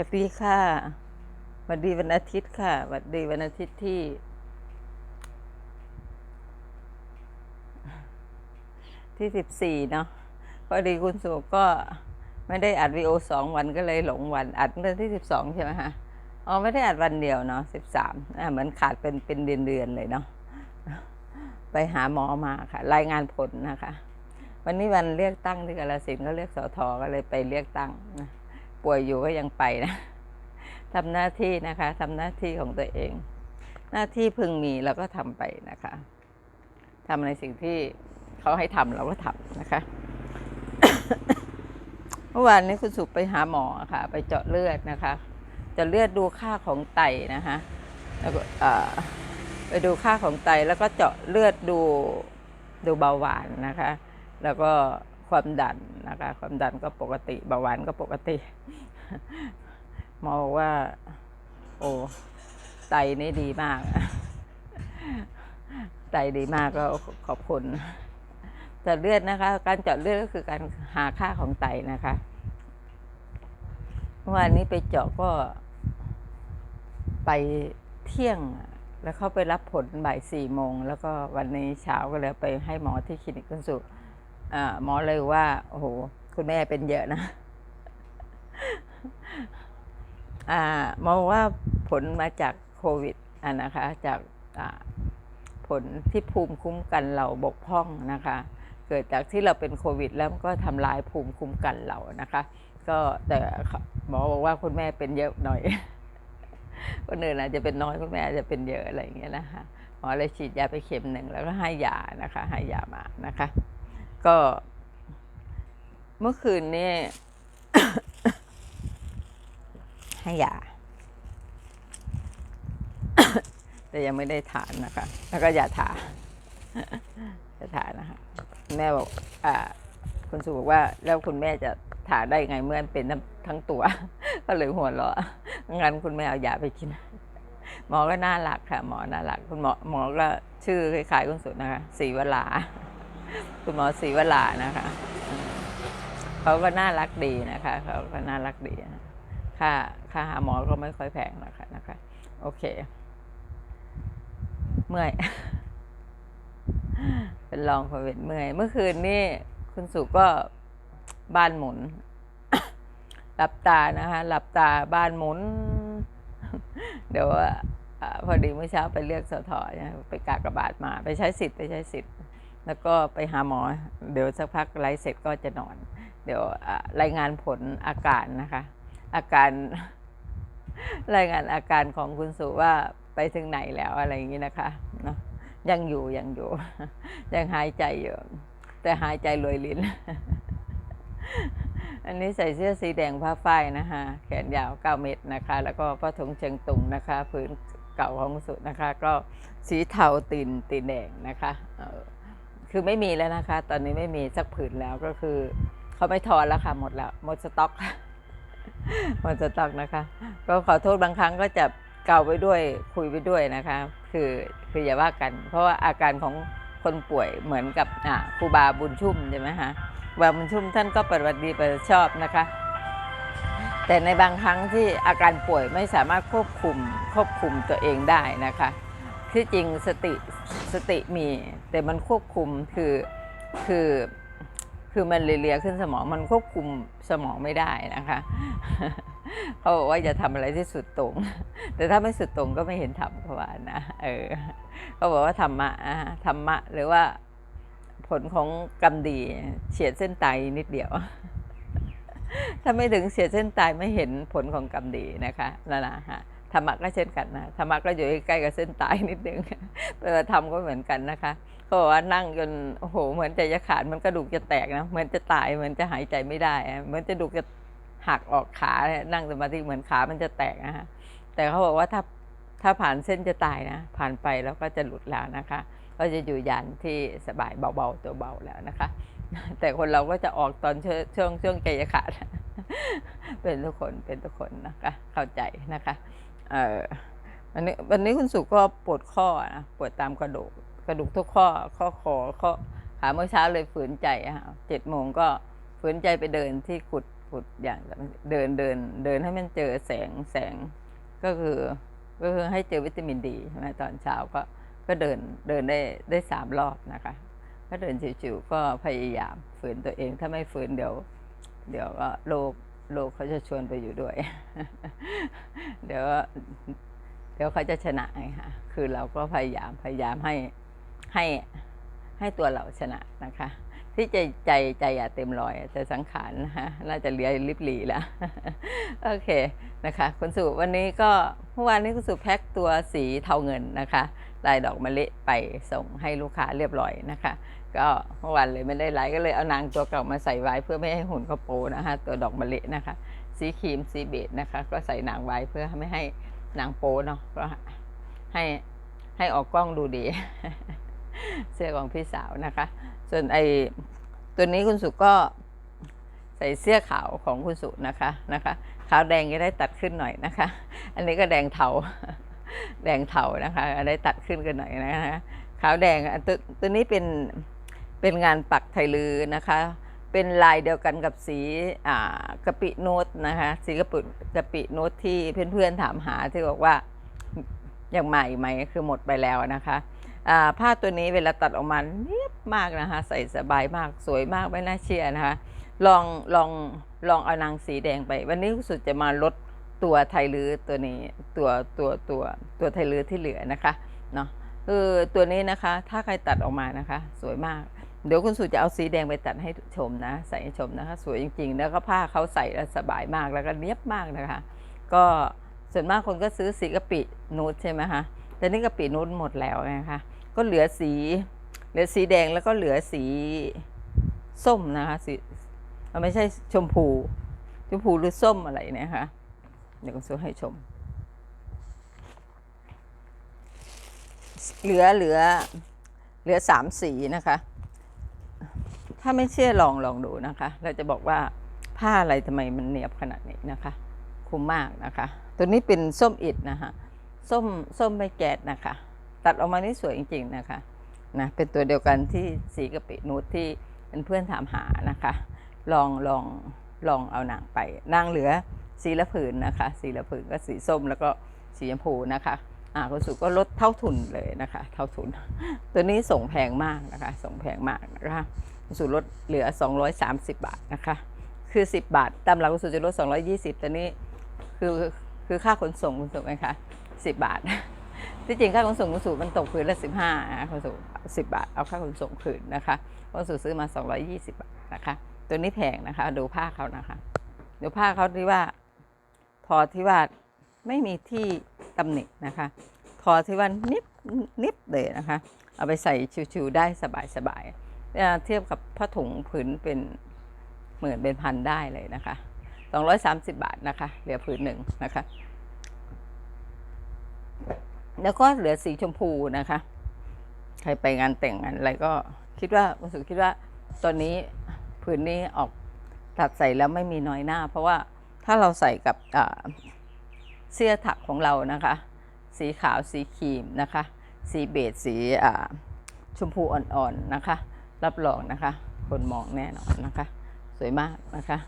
วัสดีค่ะสวัสดีวันอาทิตย์ค่ะสวัสดีวันอาทิตย์ที่ ที่สิบสี่เนาะพอดีคุณสุก็ไม่ได้อัดวีโอสองวันก็เลยหลงวัน อัดเดือนที่สิบสองใช่ไหมฮะอ๋อไม่ได้อัดวันเดียวเนาะสิบสามอ่าเหมือนขาดเป็นเป็นเดือนเดือนเลยเนาะไปหาหมอมาค่ะ รายงานผลนะคะ วันนี้วันเลือกตั้งที่กาลสินก็เลือกสอทอก็เลยไปเลือกตั้งนะ ป่วยอยู่ก็ยังไปนะทำหน้าที่นะคะทำหน้าที่ของตัวเอง หน้าที่พึงมีเราก็ทำไปนะคะทำในสิ่งที่เขาให้ทำเราก็ทำนะคะเมื่อวานนี้คุณสุไปหาหมอค่ะ ไปเจาะเลือดนะคะ จะเลือดดูค่าของไตนะคะแล้วก็ไปดูค่าของไตแล้วก็เจาะเลือดดูดูเบาหวานนะคะ แล้วก็ ความดันนะคะ ความดันก็ปกติเบาหวานก็ปกติหมอบอกว่า โอ้ไตนี่ดีมาก ไตดีมากก็ขอบคุณเจาะเลือดนะคะ การเจาะเลือดก็คือการหาค่าของไตนะคะวานนี้ไปเจาะก็ไปเที่ยงแล้วเขาไปรับผลบ่ายสี่โมง แล้วก็วันนี้เช้าก็เลยไปให้หมอที่คลินิกคุณสุ หมอเลยว่า โอ้โห คุณแม่เป็นเยอะนะหมอว่าผลมาจากโควิดอะนะคะจากผลที่ภูมิคุ้มกันเราบกพร่องนะคะ เกิดจากที่เราเป็นโควิด แล้วก็ทำลายภูมิคุ้มกันเรานะคะ ก็แต่หมอบอกว่าคุณแม่เป็นเยอะหน่อยคนอื่นอาจจะเป็นน้อยคุณแม่อาจจะเป็นเยอะอะไรอย่างเงี้ยนะคะหมอเลยฉีดยาไปเข็มหนึ่งแล้วก็ให้ยานะคะ ให้ยามานะคะ ก็ เมื่อคืนนี้ให้ยาแต่ยังไม่ได้ทานนะคะ แล้วก็อย่าทานจะทานนะคะ แม่บอกอ่า คุณสุบอกว่า แล้วคุณแม่จะทานได้ไงเมื่อเป็นทั้งตัว ก็เลยหัวเราะงั้นคุณแม่เอายาไปกิน หมอก็น่ารักค่ะ หมอน่ารัก คุณหมอหมอก็ชื่อคล้ายๆคุณสุนะคะศรีวลา คุณหมอศรีวลานะคะเขาก็น่ารักดีนะคะเขาก็น่ารักดีค่าค่าหาหมอก็ไม่ค่อยแพงนะคะนะคะ โอเค เมื่อย เป็นลองโควิดเมื่อย เมื่อคืนนี่คุณสุก็บ้านหมุนหลับตานะคะหลับตาบ้านหมุน เดี๋ยวอพอดีเมื่อเช้าไปเลือกสทนะไปกากระบาทมา ไปใช้สิทธิ์ไปใช้สิทธิ์ แล้วก็ไปหาหมอ เดี๋ยวสักพักไลฟ์เสร็จก็จะนอน เดี๋ยวรายงานผลอาการนะคะ อาการรายงานอาการของคุณสุว่าไปถึงไหนแล้วอะไรอย่างนี้นะคะเนาะยังอยู่ยังอยู่ ยังหายใจอยู่ แต่หายใจรวยลิ้น อันนี้ใส่เสื้อสีแดงผ้าฝ้ายนะคะแขนยาว 9 เมตรนะคะ แล้วก็ผ้าถุงเชิงตุงนะคะพื้นเก่าของสุดนะคะ ก็สีเทาตีนตีนแดงนะคะ คือไม่มีแล้วนะคะ ตอนนี้ไม่มีสักผืนแล้วก็คือเขาไม่ทอนแล้วค่ะหมดแล้วหมดสต็อกหมดสต็อกนะคะ ก็ขอโทษบางครั้งก็จะเก่าไปด้วยคุยไปด้วยนะคะ คือคืออย่าว่ากัน เพราะว่าอาการของคนป่วยเหมือนกับอ่าครูบาบุญชุ่มใช่ไหมคะบาบุญชุ่มท่านก็ปฏิบัติดีปฏิบัติชอบนะคะ แต่ในบางครั้งที่อาการป่วยไม่สามารถควบคุมควบคุมตัวเองได้นะคะ ที่จริงสติส สติมี แต่มันควบคุมคือคือคือมันเลียๆขึ้นสมองมันควบคุมสมองไม่ได้นะคะ เขาบอกว่าอย่าทำอะไรที่สุดตรง แต่ถ้าไม่สุดตรงก็ไม่เห็นธรรมเขาว่านะเออเขาบอกว่าธรรมะธรรมะหรือว่าผลของกรรมดีเฉียดเส้นตายนิดเดียว ถ้าไม่ถึงเสียเส้นตายไม่เห็นผลของกรรมดีนะคะนั่นนะฮะ ธรรมะก็เช่นกันนะธรรมะก็อยู่ใกล้กับเส้นตายนิดนึงปฏิบัติธรรมก็เหมือนกันนะคะเขาบอกว่านั่งจนโอ้โหเหมือนใจจะขาดมันกระดูกจะแตกนะเหมือนจะตายเหมือนจะหายใจไม่ได้เหมือนจะดูกจะหักออกขาเนี่ยนั่งสมาธิเหมือนขามันจะแตกนะคะแต่เขาบอกว่าถ้าถ้าผ่านเส้นจะตายนะ ผ่านไปแล้วก็จะหลุดแล้วนะคะ ก็จะอยู่ยันที่สบายเบาๆตัวเบาแล้วนะคะ แต่คนเราก็จะออกตอนช่วงช่วงช่วงใจจะขาดเป็นทุกคนเป็นทุกคนนะคะ เข้าใจนะคะ วันนี้วันนี้คุณสุก็ปวดข้อนะปวดตามกระดูกกระดูกทุกข้อข้อคอข้อขาเมื่อเช้าเลยฝืนใจอะค่ะเจ็ดโมงก็ฝืนใจไปเดินที่กุดพุธอย่างเดินเดินเดินให้มันเจอแสงแสงก็คือก็คือให้เจอวิตามินดีใช่ไหมตอนเช้าก็ก็เดินเดินได้ได้สามรอบนะคะก็เดินจิ๋วๆก็พยายามฝืนตัวเองถ้าไม่ฝืนเดี๋ยว เดี๋ยวก็โลกโลกเขาจะชวนไปอยู่ด้วย เดี๋ยวเดี๋ยวเขาจะชนะไงคะคือเราก็พยายามพยายามให้ให้ให้ตัวเราชนะนะคะ ที่ใจใจใจอย่าเต็มรอยแต่สังขารนะคะน่าจะเลียลิบหลีแล้วโอเคนะคะคุณสุวันนี้ก็เมื่อวานนี้คุณสุแพ็คตัวสีเทาเงินนะคะ ลายดอกมะลิไปส่งให้ลูกค้าเรียบร้อยนะคะ ก็เมื่อวานเลยไม่ได้ไลฟ์ก็เลยเอานางตัวเก่ามาใส่ไว้เพื่อไม่ให้หุ่นเขาโปนะคะตัวดอกมะลินะคะ สีครีมสีเบจนะคะ ก็ใส่นางไว้เพื่อไม่ให้นางโปเนาะก็ให้ให้ออกกล้องดูดี เสื้อของพี่สาวนะคะ ส่วนไอตัวนี้คุณสุก็ใส่เสื้อขาวของคุณสุนะคะนะคะขาวแดงจะได้ตัดขึ้นหน่อยนะคะ อันนี้ก็แดงเทา แดงเทานะคะได้ตัดขึ้นกันหน่อยนะคะขาวแดงอะตัวตัวนี้เป็นเป็นงานปักไทลือนะคะ เป็นลายเดียวกันกับสีกะปิโนตนะคะสีกะปิกะปิโนตที่เพื่อนๆถามหาที่บอกว่ายังใหม่ไหมคือหมดไปแล้วนะคะผ้าตัวนี้เวลาตัดออกมาเนียบมากนะคะใส่สบายมากสวยมากไม่น่าเชื่อนะคะลองลองลองเอานางสีแดงไป วันนี้สุดจะมาลด ตัวไทลือตัวนี้ตัวตัวตัวตัวไทลือที่เหลือนะคะเนาะคือตัวนี้นะคะถ้าใครตัดออกมานะคะ สวยมาก เดี๋ยวคุณสุจะเอาสีแดงไปตัดให้ชมนะ ใส่ให้ชมนะคะ สวยจริง ๆ แล้วก็ผ้าเขาใส่แล้วสบายมากแล้วก็เนียบมากนะคะ ก็ส่วนมากคนก็ซื้อสีกะปินูดใช่ไหมคะแต่นี่กะปินูดหมดแล้วนะคะก็เหลือสีเหลือสีแดงแล้วก็เหลือสีส้มนะคะสีไม่ใช่ชมพูชมพูหรือส้มอะไรนะคะ เดี๋ยวก็ซื้อให้ชม เหลือเหลือเหลือสามสีนะคะ ถ้าไม่เชื่อลองลองดูนะคะ เราจะบอกว่าผ้าอะไรทำไมมันเนียบขนาดนี้นะคะ คุ้มมากนะคะ ตัวนี้เป็นส้มอิดนะคะส้มส้มไม่แกดนะคะ ตัดออกมานี่สวยจริง ๆนะคะนะเป็นตัวเดียวกันที่สีกะปินูดที่เพื่อนๆถามหานะคะ ลองลองลองเอานางไปนางเหลือ สีละผืนนะคะ สีละผืนก็สีส้มแล้วก็สีชมพูนะคะอ่าคุณสุก็ลดเท่าทุนเลยนะคะ เท่าทุน ตัวนี้ส่งแพงมากนะคะ ส่งแพงมากนะคะคุณสุลดเหลือ 230 บาทนะคะ คือ 10 บาท ตามหลักคุณสุจะลด 220แต่นี้คือคือค่าขนส่งคุณสุไหมคะ10 บาทที่จริงค่าขนส่งคุณสุมันตกคืนละ15นะคุณสุ10บาท เอาค่าขนส่งคืนนะคะคุณสุซื้อมา220บาทนะคะ ตัวนี้แพงนะคะ ดูผ้าเขานะคะ ดูผ้าเขาที่ว่า ทอที่ว่าไม่มีที่ตำหนินะคะทอที่ว่านิบนิบเลยนะคะ เอาไปใส่ชิวๆได้สบายๆเนี่ยเทียบกับผ้าถุงผืนเป็นหมื่นเป็นพันได้เลยนะคะ 230 บาทนะคะ เหลือผืนหนึ่งนะคะ แล้วก็เหลือสีชมพูนะคะ ใครไปงานแต่งงานอะไรก็คิดว่ารู้สึกคิดว่าตอนนี้ผืนนี้ออกตัดใส่แล้วไม่มีน้อยหน้า เพราะว่า ถ้าเราใส่กับเสื้อถักของเรานะคะ สีขาวสีครีมนะคะ สีเบจสีชมพูอ่อนๆนะคะ รับรองนะคะ คนมองแน่นอนนะคะ สวยมากนะคะ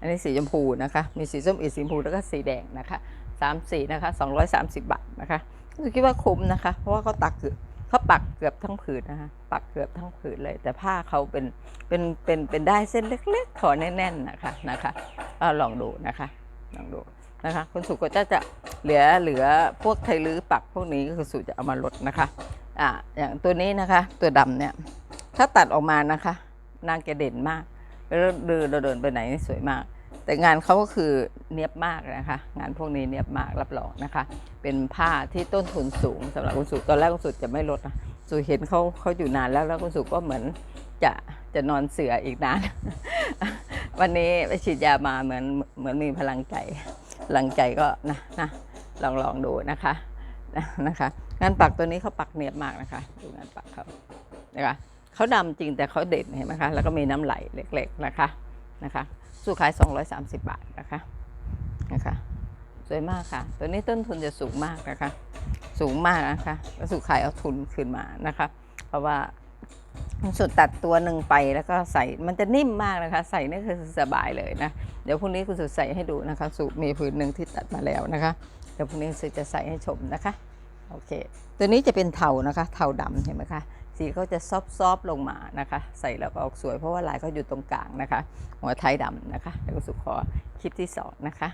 อันนี้สีชมพูนะคะ มีสีส้มอีกสีชมพูแล้วก็สีแดงนะคะสามสีนะคะ230บาทนะคะรู้คิดว่าคุ้มนะคะ เพราะว่าเขาตักเกือบเขาปักเกือบทั้งผืนนะคะปักเกือบทั้งผืนเลย แต่ผ้าเขาเป็นเป็นเป็นเป็นได้เส้นเล็กๆถอแน่นๆนะคะนะคะ ลองดูนะคะลองดูนะคะคุณสุก็จะจะเหลือเหลือพวกไทลื้อปักพวกนี้ก็คือสุจะเอามาลดนะคะอ่าอย่างตัวนี้นะคะตัวดำเนี่ยถ้าตัดออกมานะคะ นางแกเด่นมากแล้วเดินเราเดินไปไหนสวยมาก แต่งานเขาก็คือเนียบมากนะคะ งานพวกนี้เนียบมากรับรองนะคะ เป็นผ้าที่ต้นทุนสูงสำหรับคุณสุตอนแรกคุณสุจะไม่ลดนะสุเห็นเขาเขาอยู่นานแล้วแล้วคุณสุก็เหมือนจะจะนอนเสืออีกนาน วันนี้ไปฉีดยามาเหมือนเหมือนมีพลังใจพลังใจก็นะนะลองลองดูนะคะนะนะคะงานปักตัวนี้เขาปักเนียบมากนะคะ ดูงานปักเขานะคะเขาดำจริงแต่เขาเด่นเห็นไหมคะแล้วก็มีน้ำไหลเล็ก ๆนะคะนะคะสู้ขาย 230 บาทนะคะนะคะสวยมากค่ะ ตัวนี้ต้นทุนจะสูงมากนะคะ สูงมากนะคะแล้วสุขายเอาทุนคืนมานะคะ เพราะว่า สุดตัดตัวหนึ่งไปแล้วก็ใส่มันจะนิ่มมากนะคะ ใส่นี่คือสบายเลยนะ เดี๋ยวพรุ่งนี้คุณสุดใส่ให้ดูนะคะสุมีผืนหนึ่งที่ตัดมาแล้วนะคะ เดี๋ยวพรุ่งนี้สุดจะใส่ให้ชมนะคะโอเค ตัวนี้จะเป็นเทานะคะ เทาดำเห็นไหมคะสีเขาจะซอฟซอฟลงมานะคะ ใส่แล้วก็ออกสวยเพราะว่าลายเขาอยู่ตรงกลางนะคะ หัวไทยดำนะคะเดี๋ยวคุณสุขอคลิปที่สองนะคะ